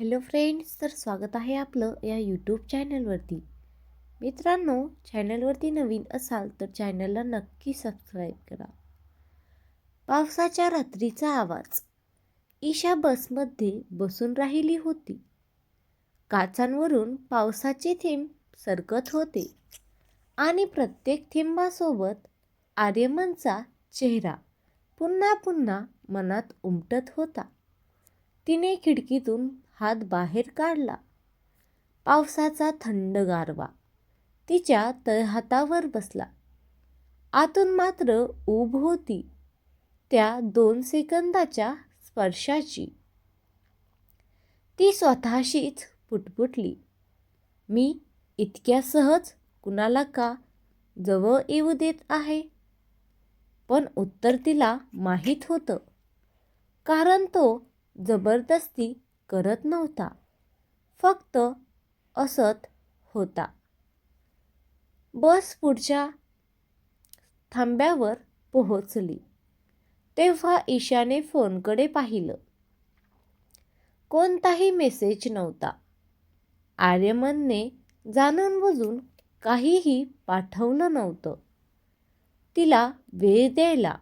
Hello friends तर स्वागत आहे आपलं या यूट्यूब चॅनलवरती मित्रांनो चॅनलवरती नवीन असाल तर चॅनलला नक्की सबस्क्राईब करा. पावसाच्या रात्रीचा आवाज. ईशा बसमध्ये बसून राहिली होती. काचांवरून पावसाचे थेंब सरकत होते आणि प्रत्येक थेंबासोबत आर्यमनचा चेहरा पुन्हा पुन्हा मनात उमटत होता. तिने खिडकीतून हात बाहेर काढला. पावसाचा थंड गारवा. तिच्या तळहातावर बसला. आतून मात्र ऊब होती. त्या दोन सेकंदाच्या स्पर्शाची. ती स्वतःशीच पुटपुटली. मी इतक्या सहज कुणाला का जवळ येऊ देत आहे? पण उत्तर तिला माहीत होतं. कारण तो जबरदस्ती करत नव्हता. फक्त असत होता. बस पुढच्या थांब्यावर पोहोचली. तेव्हा ईशाने फोनकडे पाहिलं. कोणताही मेसेज नव्हता. आर्यमनने जाणून बुजून काहीही पाठवलं नव्हतं. तिला वेळ द्यायला.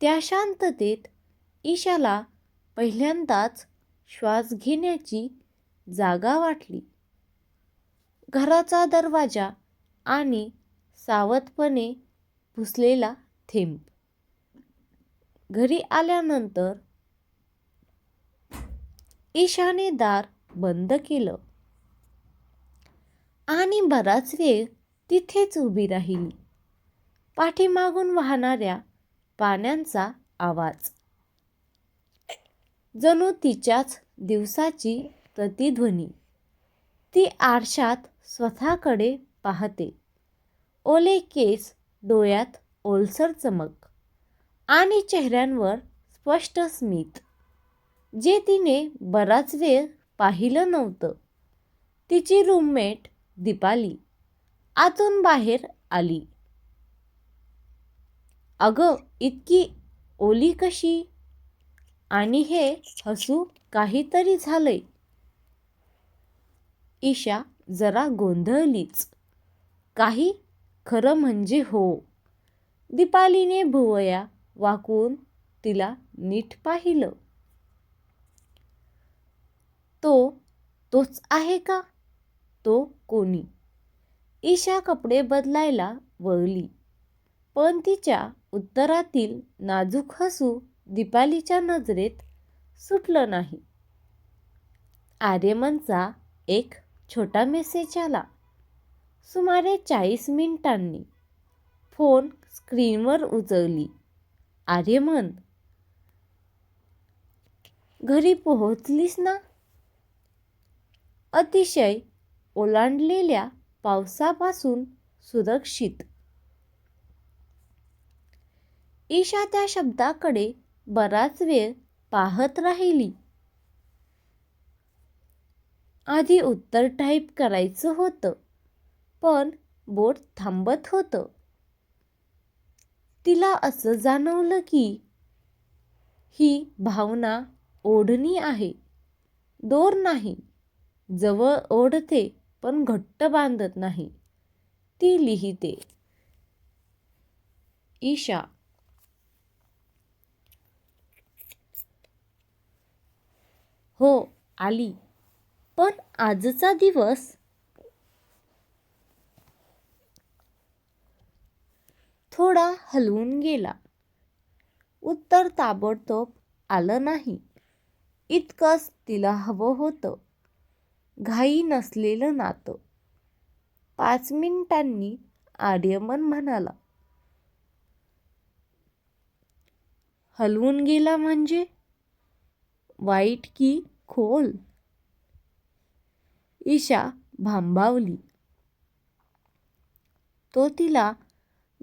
त्या शांततेत ईशाला पहिल्यांदाच श्वास घेण्याची जागा वाटली. घराचा दरवाजा आणि सावधपणे पुसलेला थेंब. घरी आल्यानंतर ईशाने दार बंद केलं. आणि बराच वेळ तिथेच उभी राहिली. पाठीमागून वाहणाऱ्या पाण्याचा आवाज. जणू तिच्याच दिवसाची प्रतिध्वनी. ती आरशात स्वतःकडे पाहते. ओले केस डोळ्यात ओलसर चमक आणि चेहऱ्यांवर स्पष्ट स्मित. जे तिने बराच वेळ पाहिलं नव्हतं. तिची रूममेट दीपाली आतून बाहेर आली. अगं इतकी ओली कशी? आणि हे हसू काहीतरी झालंय. ईशा जरा गोंधळलीच. काही खरं म्हणजे हो. दीपालीने भुवया वाकून तिला नीट पाहिलं. तो तोच आहे का? तो कोणी? ईशा कपडे बदलायला वळली. पण तिच्या उत्तरातील नाजूक हसू दीपालीच्या नजरेत सुटलं नाही. आर्यमनचा एक छोटा मेसेज आला. सुमारे चाळीस मिनिटांनी फोन स्क्रीनवर उजवली आर्यमन घरी पोहोचलीस ना? अतिशय ओलांडलेल्या पावसापासून सुरक्षित. ईशा त्या शब्दाकडे बराच वेळ पाहत राहिली. आधी उत्तर टाईप करायचं होतं पण बोट थांबत होतं. तिला असं जाणवलं की ही भावना ओढणी आहे दोर नाही जवळ ओढते पण घट्ट बांधत नाही. ती लिहिते ईशा हो आली. पण आजचा दिवस थोडा हलवून गेला. उत्तर ताबडतोब आलं नाही. इतकंच तिला हवं होतं. घाई नसलेलं नातं. पाच मिनिटांनी आर्यमन म्हणाला हलवून गेला म्हणजे? वाईट की खोल. ईशा भांबावली. तो तिला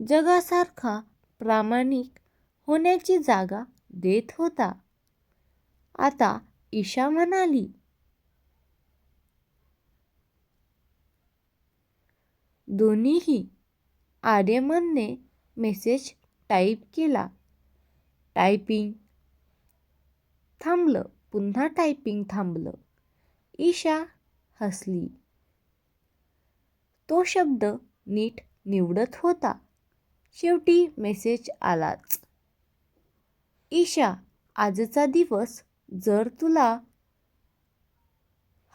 जगासारखा प्रामाणिक होण्याची जागा देत होता. आता ईशा म्हणाली दोन्हीही आर्यमनने मेसेज टाईप केला. टायपिंग थांबलं. पुन्हा टायपिंग थांबलं. ईशा हसली. तो शब्द नीट निवडत होता. शेवटी मेसेज आलाच. ईशा आजचा दिवस जर तुला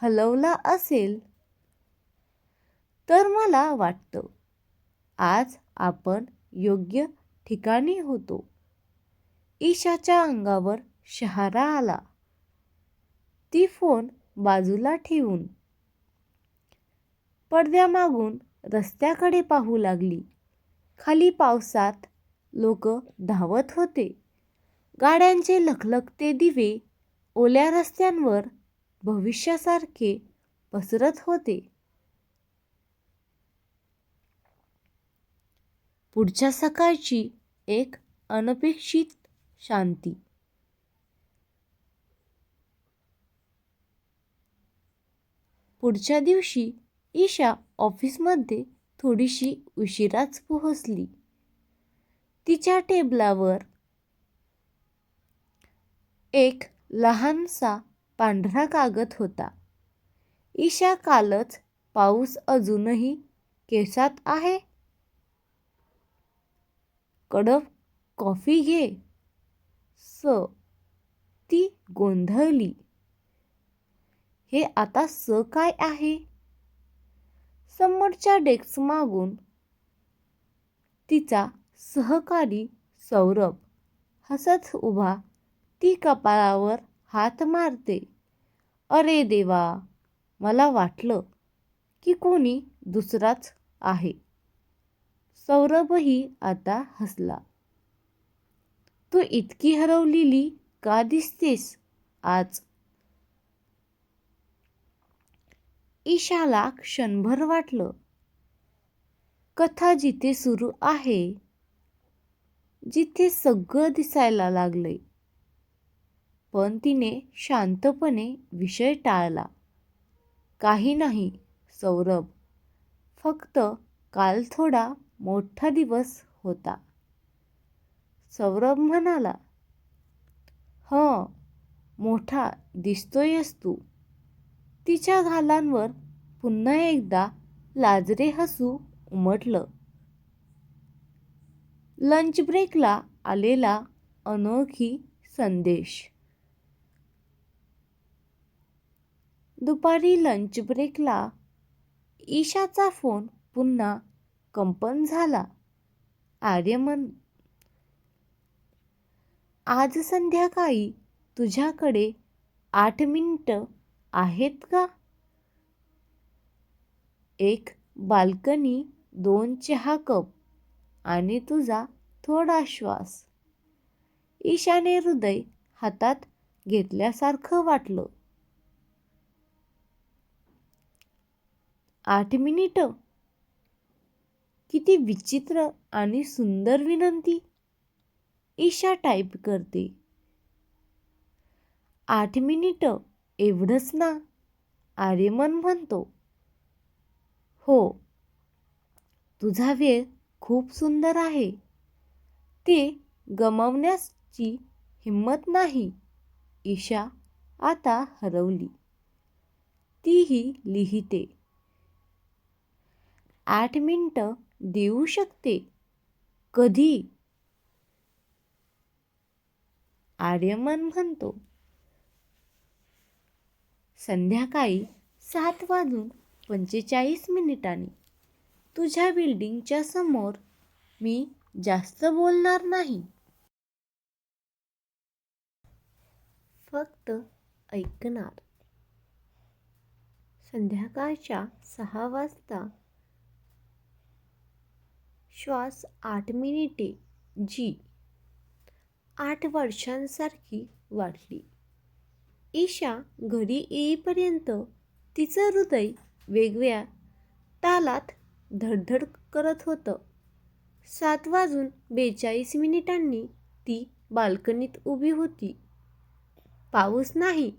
हलवला असेल तर मला वाटतं आज आपण योग्य ठिकाणी होतो. ईशाच्या अंगावर शहारा आला. ती फोन बाजूला ठेवून पडद्यामागून रस्त्याकडे पाहू लागली. खाली पावसात लोक धावत होते. गाड्यांचे लखलखते दिवे ओल्या रस्त्यांवर भविष्यासारखे पसरत होते. पुढच्या सकाळची एक अनपेक्षित शांती. पुढच्या दिवशी ईशा ऑफिसमध्ये थोडीशी उशिराच पोहोचली. तिच्या टेबलावर एक लहानसा पांढरा कागद होता. ईशा कालच पाऊस अजूनही केसात आहे? कडक कॉफी घे स. ती गोंधळली. हे आता स काय आहे? समोरच्या डेस्क मागून तिचा सहकारी सौरभ हसत उभा ती कपाळावर हात मारते. अरे देवा मला वाटलं की कोणी दुसराच आहे. सौरभही आता हसला. तू इतकी हरवलेली का दिसतेस आज? ईशाला क्षणभर वाटलं. कथा जिथे सुरू आहे जिथे सगळं दिसायला लागलंय. पण तिने शांतपणे विषय टाळला. काही नाही सौरभ. फक्त काल थोडा मोठा दिवस होता. सौरभ म्हणाला हं मोठा दिसतोयस तू. तिच्या घालांवर पुन्हा एकदा लाजरे हसू उमटलं. लंच ब्रेकला आलेला अनोळखी संदेश. दुपारी लंच ब्रेकला ईशाचा फोन पुन्हा कंपन झाला. आर्यमन आज संध्याकाळी तुझ्याकडे आठ मिनटं आहेत का? एक बाल्कनी दोन चहा कप आणि तुझा थोडा श्वास. ईशाने हृदय हातात घेतल्यासारखं वाटलं. आठ मिनिटं. किती विचित्र आणि सुंदर विनंती. ईशा टाईप करते. आठ मिनिटं. एवढंच ना? आर्यमन म्हणतो. हो तुझा वेळ खूप सुंदर आहे. ते गमावण्याची हिंमत नाही. ईशा आता हरवली. तीही लिहिते. आठ मिनटं देऊ शकते? कधी? आर्यमन म्हणतो. संध्याकाळी सात वाजून पंचेचाळीस मिनिटांनी तुझ्या बिल्डिंगच्या समोर मी जास्त बोलणार नाही. फक्त ऐकणार. संध्याकाळच्या सहा वाजता श्वास आठ मिनिटे जी आठ वर्षांसारखी वाढली. ईशा घरी येईपर्यंत तिचं हृदय वेगळ्या तालात धडधड करत होतं. सात वाजून बेचाळीस मिनिटांनी ती बाल्कनीत उभी होती. पाऊस नाही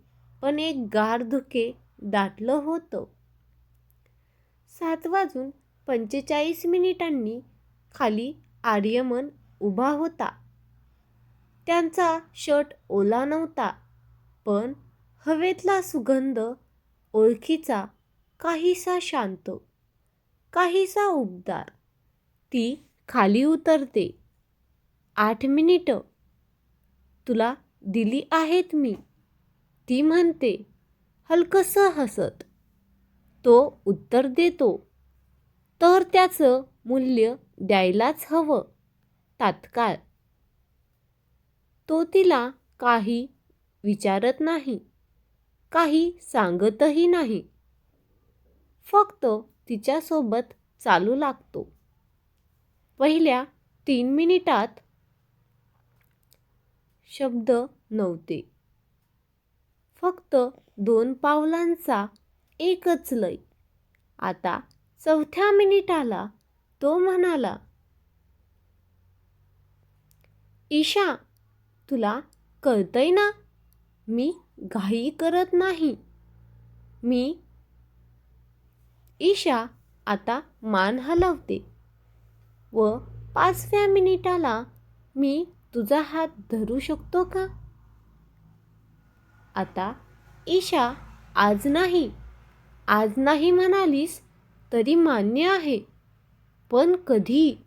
पण एक गार धुके दाटलं होतं. सात वाजून पंचेचाळीस मिनिटांनी खाली आर्यमन उभा होता. त्यांचा शर्ट ओला नव्हता. पण हवेतला सुगंध ओळखीचा काहीसा शांत काहीसा उबदार. ती खाली उतरते. आठ मिनिटं. तुला दिली आहेत मी. ती म्हणते हलकसं हसत. तो उत्तर देतो तर त्याचं मूल्य द्यायलाच हवं. तात्काळ. तो तिला काही विचारत नाही. काही सांगतही नाही. फक्त तिच्यासोबत चालू लागतो. पहिल्या तीन मिनिटात शब्द नव्हते. फक्त दोन पावलांचा एकच लय. आता चौथ्या मिनिटाला तो म्हणाला ईशा तुला कळतंय ना मी घाई करत नाही. मी ईशा आता मान हलवते व पाचव्या मिनिटाला मी तुझा हात धरू शकतो का? आता ईशा आज नाही. आज नाही म्हणालीस तरी मान्य आहे. पण कधी?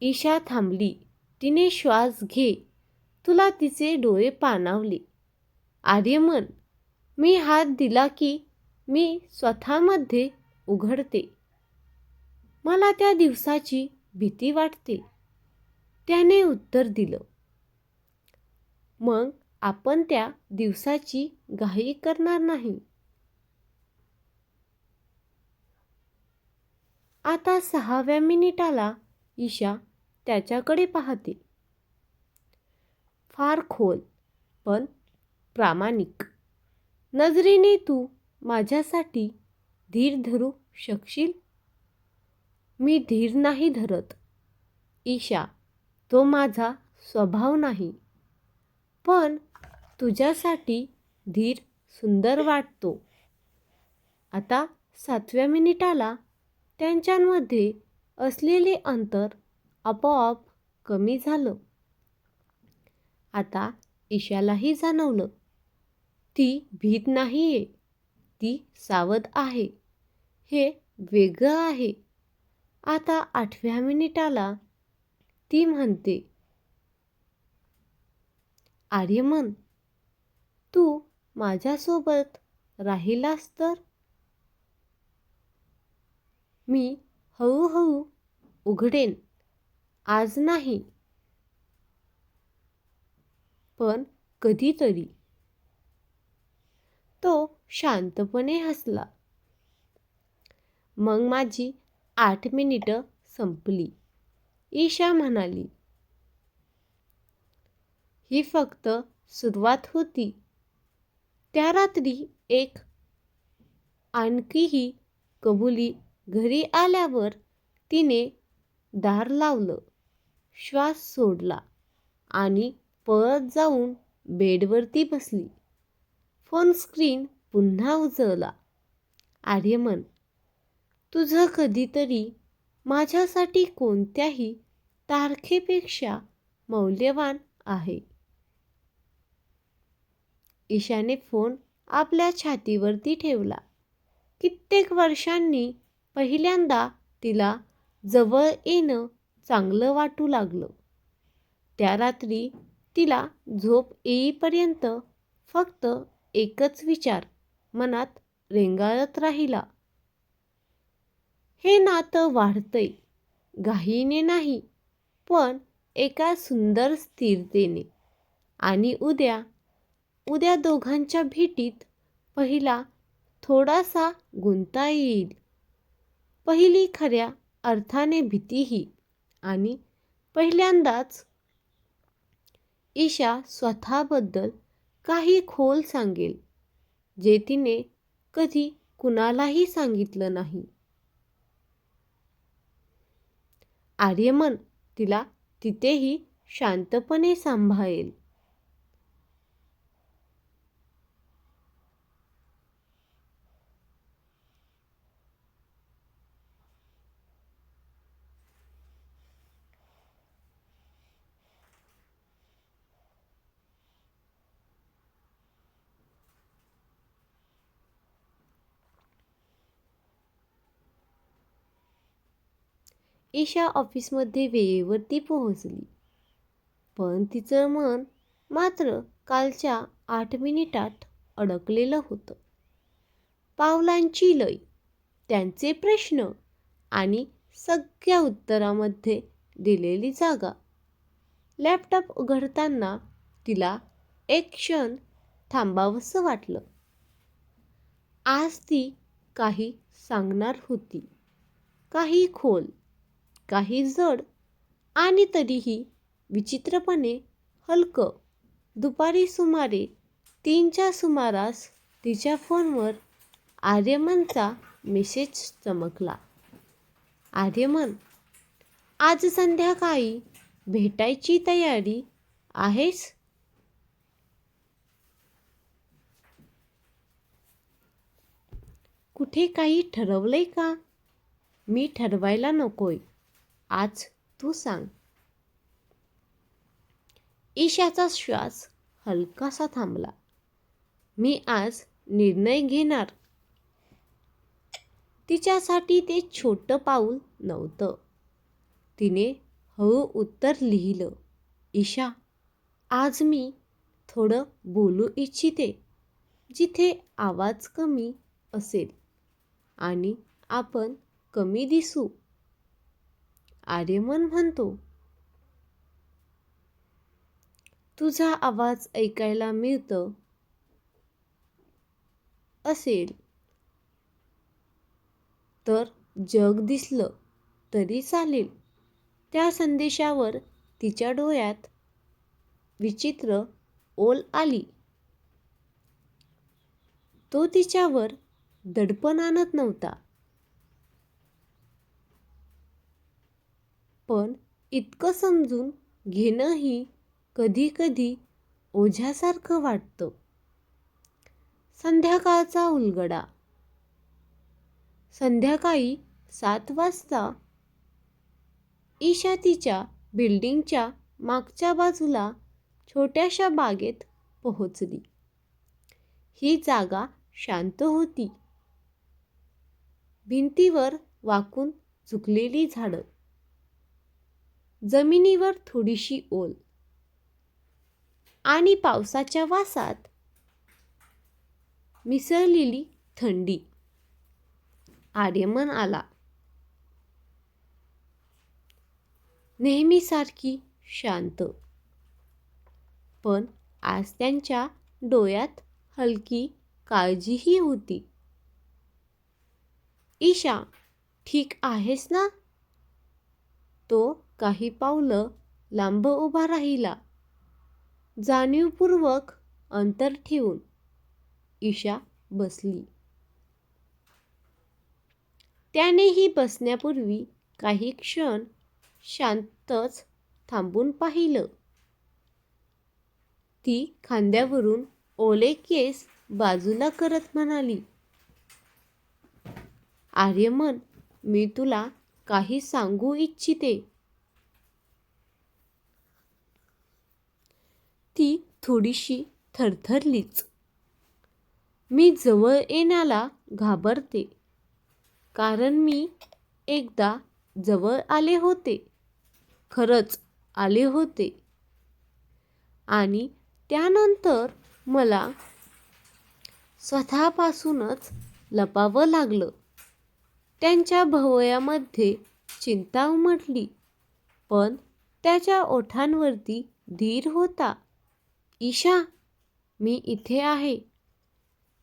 ईशा थांबली. तिने श्वास घे. तुला तिचे डोळे पाणावले. आर्यमन. मी हात दिला की मी स्वतःमध्ये उघडते. मला त्या दिवसाची भीती वाटते. त्याने उत्तर दिलं. मग आपण त्या दिवसाची घाई करणार नाही. आता सहाव्या मिनिटाला ईशा त्याच्याकडे पाहते. फार खोल पण प्रामाणिक. नजरेने तू माझ्यासाठी धीर धरू शकशील? मी धीर नाही धरत. ईशा तो माझा स्वभाव नाही. पण तुझ्यासाठी धीर सुंदर वाटतो. आता सातव्या मिनिटाला त्यांच्यामध्ये असलेले अंतर आपोआप कमी झालं. आता ईशालाही जाणवलं. ती भीत नाहीये. ती सावध आहे. हे वेगळं आहे. आता आठव्या मिनिटाला ती म्हणते आर्यमन तू माझ्यासोबत राहिलास तर? मी हळूहळू उघडेन. आज नाही. पण कधीतरी. तो शांतपणे हसला. मग माझी आठ मिनिटं संपली. ईशा म्हणाली ही फक्त सुरुवात होती. त्या रात्री एक आणखीही कबुली घरी आल्यावर तिने दार लावलं श्वास सोडला आणि पळत जाऊन बेडवरती बसली. फोन स्क्रीन पुन्हा उजळला. आर्यमन तुझं कधीतरी माझ्यासाठी कोणत्याही तारखेपेक्षा मौल्यवान आहे. ईशाने फोन आपल्या छातीवरती ठेवला. कित्येक वर्षांनी पहिल्यांदा तिला जवळ येणं चांगलं वाटू लागलं. त्या रात्री तिला झोप येईपर्यंत फक्त एकच विचार मनात रेंगाळत राहिला. हे नातं वाढतंय घाईने नाही पण एका सुंदर स्थिरतेने. आणि उद्या उद्या दोघांच्या भेटीत पहिला थोडासा गुंता येईल. पहिली खऱ्या अर्थाने भीतीही आणि पहिल्यांदाच ईशा स्वतःबद्दल काही खोल सांगेल जे तिने कधी कुणालाही सांगितलं नाही. आर्यमन तिला तिथेही शांतपणे सांभाळेल. ईशा ऑफिसमध्ये वेळेवरती पोहोचली. पण तिचं मन मात्र कालच्या आठ मिनिटात अडकलेलं होतं. पावलांची लय त्यांचे प्रश्न आणि सगळ्या उत्तरामध्ये दिलेली जागा. लॅपटॉप उघडताना तिला एक क्षण थांबावंसं वाटलं. आज ती काही सांगणार होती. काही खोल काही जड आणि तरीही विचित्रपणे हलकं. दुपारी सुमारे तीनच्या सुमारास तिच्या फोनवर आर्यमनचा मेसेज चमकला. आर्यमन आज संध्याकाळी भेटायची तयारी आहेस? कुठे काही ठरवलंय का? मी ठरवायला नकोय. आज तू सांग. ईशाचा श्वास हलकासा थांबला. मी आज निर्णय घेणार. तिच्यासाठी ते छोटं पाऊल नव्हतं. तिने हळू उत्तर लिहिलं ईशा आज मी थोडं बोलू इच्छिते जिथे आवाज कमी असेल आणि आपण कमी दिसू. आर्यमन म्हणतो तुझा आवाज ऐकायला मिळत असेल तर जग दिसलं तरी चालेल. त्या संदेशावर तिच्या डोळ्यात विचित्र ओल आली. तो तिच्यावर दडपण आणत नव्हता. पण इतकं समजून घेणंही कधी कधी ओझ्यासारखं वाटतं. संध्याकाळचा उलगडा. संध्याकाळी सात वाजता ईशा तिच्या बिल्डिंगच्या मागच्या बाजूला छोट्याशा बागेत पोहोचली. ही जागा शांत होती. भिंतीवर वाकून झुकलेली झाडं. जमिनीवर थोडीशी ओल. आणि पावसाच्या वासात मिसळलेली थंडी. आर्यमन आला. नेहमीसारखी शांत. पण आज त्यांच्या डोळ्यात हलकी काळजीही होती. ईशा ठीक आहेस ना? तो काही पावलं लांब उभा राहिला. जाणीवपूर्वक अंतर ठेवून ईशा बसली. त्यानेही बसण्यापूर्वी काही क्षण शांतच थांबून पाहिलं. ती खांद्यावरून ओले केस बाजूला करत म्हणाली आर्यमन मी तुला काही सांगू इच्छिते. ती थोडीशी थरथरलीच. मी जवळ येण्याला घाबरते. कारण मी एकदा जवळ आले होते. खरंच आले होते. आणि त्यानंतर मला स्वतःपासूनच लपावं लागलं. त्यांच्या भवयामध्ये चिंता उमटली पण त्याच्या ओठांवरती धीर होता. ईशा मी इथे आहे.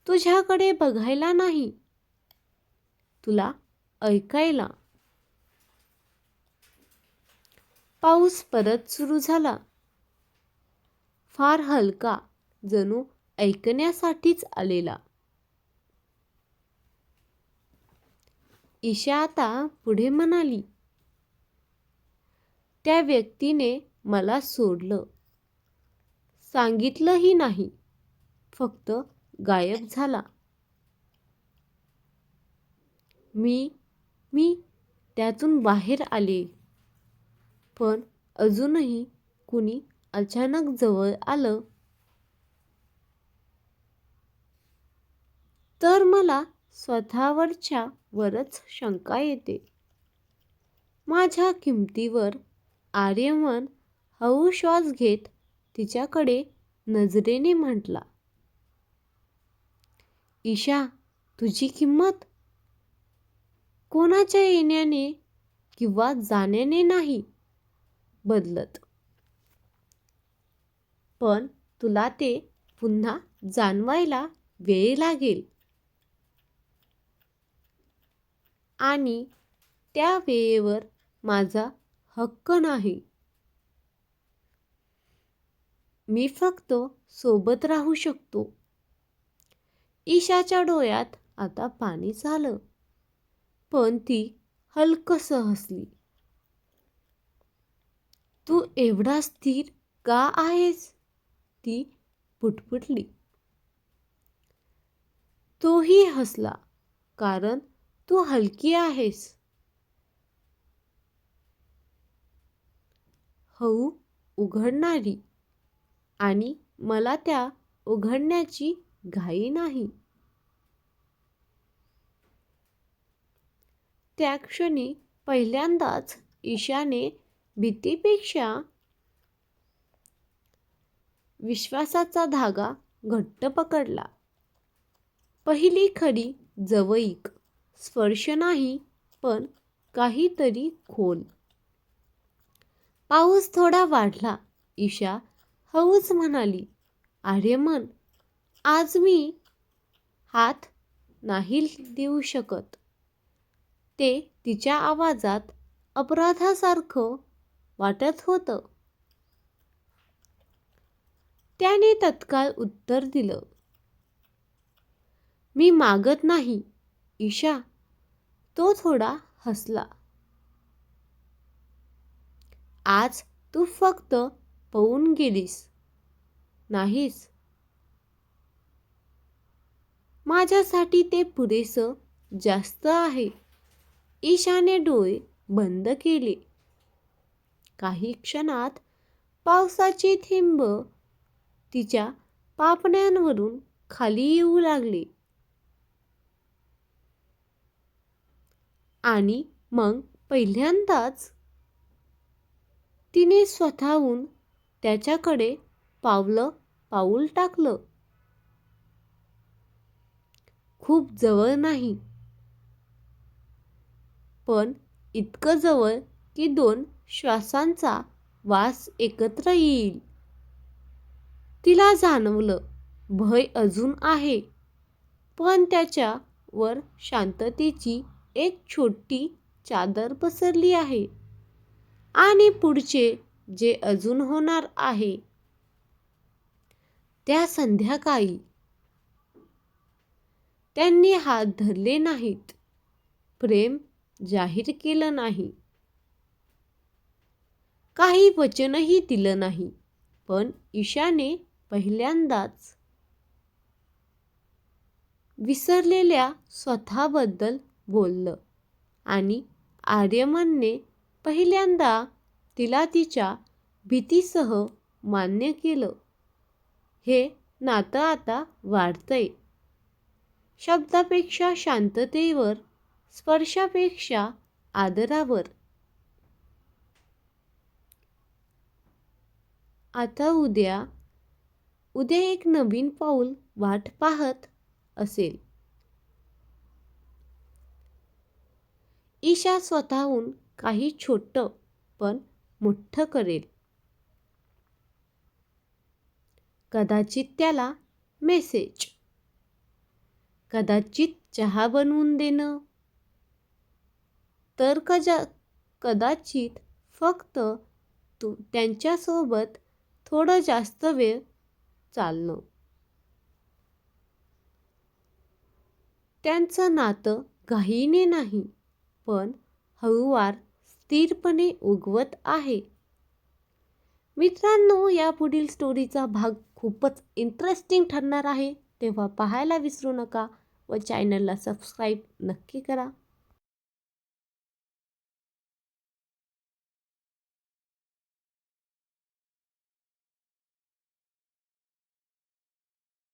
तुझ्याकडे बघायला नाही. तुला ऐकायला. पाऊस परत सुरू झाला. फार हलका जणू ऐकण्यासाठीच आलेला. ईशा आता पुढे म्हणाली त्या व्यक्तीने मला सोडलं. सांगितलंही नाही. फक्त गायब झाला. मी मी त्यातून बाहेर आले. पण अजूनही कुणी अचानक जवळ आलं. तर मला स्वतःवरच्या वरच शंका येते. माझ्या किमतीवर आर्यमन हळू श्वास घेत तिच्याकडे नजरेने म्हटला ईशा तुझी किंमत? कोणाच्या येण्याने किंवा जाण्याने नाही बदलत. पण तुला ते पुन्हा जाणवायला वेळ लागेल. आणि त्या वेळेवर माझा हक्क नाही. मी फक्त सोबत राहू शकतो. ईशाच्या डोळ्यात आता पाणी झालं. पण ती हलकस हसली. तू एवढा स्थिर का आहेस? ती पुटपुटली. तोही हसला कारण तू हलकी आहेस. हऊ उघडणारी. आणि मला त्या उघडण्याची घाई नाही. त्या क्षणी पहिल्यांदाच ईशाने भीतीपेक्षा विश्वासाचा धागा घट्ट पकडला. पहिली खरी जवळीक स्पर्श नाही पण काहीतरी खोल. पाऊस थोडा वाढला ईशा हळूच म्हणाली आर्यमन आज मी हात नाही देऊ शकत. ते तिच्या आवाजात अपराधासारखं वाटत होतं. त्याने तत्काळ उत्तर दिलं मी मागत नाही ईशा. तो थोडा हसला. आज तू फक्त पळून गेलीस. नाहीस. माझ्यासाठी ते पुरेसं जास्त आहे. ईशाने डोळे बंद केले. काही क्षणात पावसाचे थेंब तिच्या पापण्यांवरून खाली येऊ लागले. आणि मग पहिल्यांदाच तिने स्वतःहून त्याच्याकडे पावलं पाऊल टाकलं. खूप जवळ नाही. पण इतकं जवळ की दोन श्वासांचा वास एकत्र येईल. तिला जाणवलं भय अजून आहे. पण त्याच्यावर शांततेची एक छोटी चादर पसरली आहे. आणि पुढचे जे अजून होणार आहे. त्या संध्याकाळी त्यांनी हात धरले नाहीत. प्रेम जाहीर केलं नाही. काही वचनही दिलं नाही. पण ईशाने पहिल्यांदाच विसरलेल्या स्वतःबद्दल बोललं आणि आर्यमनने पहिल्यांदा तिला तिच्या भीतीसह मान्य केलं. हे नातं आता वाढतंय. शब्दापेक्षा शांततेवर स्पर्शापेक्षा आदरावर. आता उद्या उद्या एक नवीन पाऊल वाट पाहत असेल. ईशा स्वतःहून काही छोटं पण मोठं करेल. कदाचित त्याला मेसेज कदाचित चहा बनवून देणं. तर कजा कदाचित फक्त तू त्यांच्यासोबत थोडं जास्त वेळ चालणं. त्यांचं नातं घाईने नाही पण हळूवार स्थिरपणे उगवत आहे. मित्रांनो या पुढील स्टोरीचा भाग खूपच इंटरेस्टिंग ठरणार आहे. तेव्हा पाहायला विसरू नका व चॅनलला सबस्क्राईब नक्की करा.